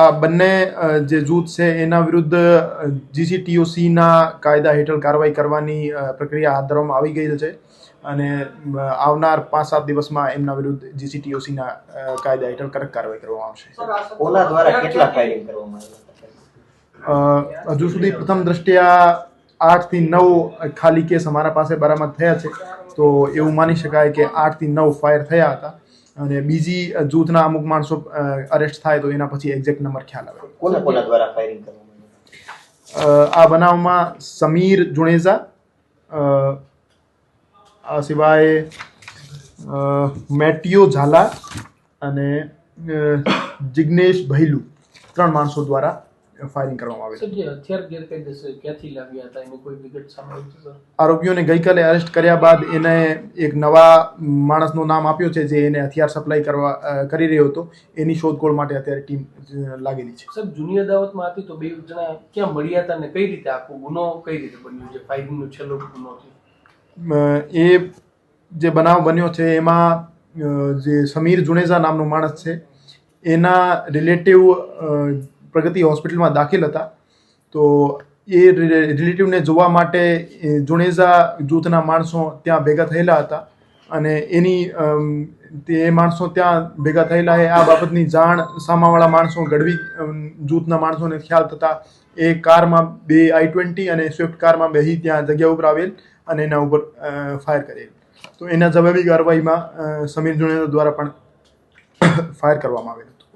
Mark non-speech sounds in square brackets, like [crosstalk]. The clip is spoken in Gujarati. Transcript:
આ બંને જે જૂથ છે એના વિરુદ્ધ જીસીટીઓસીના કાયદા હેઠળ કાર્યવાહી કરવાની પ્રક્રિયા હાથ ધરવામાં આવી ગઈ છે. અને આવનાર પાંચ સાત દિવસમાં એમના વિરુદ્ધ જીસીટીઓસીના કાયદા હેઠળ કડક કાર્યવાહી કરવામાં આવશે. દ્વારા કેટલા ફાયરિંગ કરવામાં હજુ સુધી પ્રથમ દ્રષ્ટિયા આઠથી નવ ખાલી કેસ અમારા પાસે બરામદ થયા છે. તો એવું માની શકાય કે આઠથી નવ ફાયર થયા હતા. અને બીજી જૂથના અમુક માણસો અરેસ્ટ થાય તો એના પછી એક્ઝેક્ટ નંબર ખ્યાલ આવે. કોના કોના દ્વારા ફાયરિંગ કરવામાં આ બનાવમાં સમીર જુણેજા આ સિવાય મેટિયો ઝાલા અને જિગ્નેશ ભૈલુ ત્રણ માણસો દ્વારા ફાયરિંગ કરવામાં આવેલ. આરોપીઓને ગઈકાલે અરેસ્ટ કર્યા બાદ એને એક નવા માણસનું નામ આપ્યું છે જે એને હથિયાર સપ્લાય કરવા કરી રહ્યો હતો. એની શોધખોળ માટે અત્યારે ટીમ લાગેલી છે. સર જૂની અદાવતમાં હતી તો બે જણા ક્યાં મળ્યા હતા અને કઈ રીતે આખો ગુનો કઈ રીતે બન્યો? છે ફાયરિંગનો છેલ્લો ગુનો છે એ જે બનાવ બન્યો છે એમાં જે સમીર જુનેજા નામનો માણસ છે એના રિલેટિવ પ્રગતિ હોસ્પિટલમાં દાખલ હતા. તો એ રિલેટિવને જોવા માટે જુણેઝા જૂથના માણસો ત્યાં ભેગા થયેલા હતા અને એની એ માણસો ત્યાં ભેગા થયેલા એ આ બાબતની જાણ સામાવાળા માણસો, ગઢવી જૂથના માણસોને ખ્યાલ થતા એ કારમાં બે આઈ ટ્વેન્ટી અને સ્વિફ્ટ કારમાં બેસી ત્યાં જગ્યા ઉપર આવેલ અને એના ઉપર ફાયર કરેલ. તો એના જવાબી કાર્યવાહીમાં સમીર જુનેજા દ્વારા પણ [coughs] ફાયર કરવામાં આવેલ.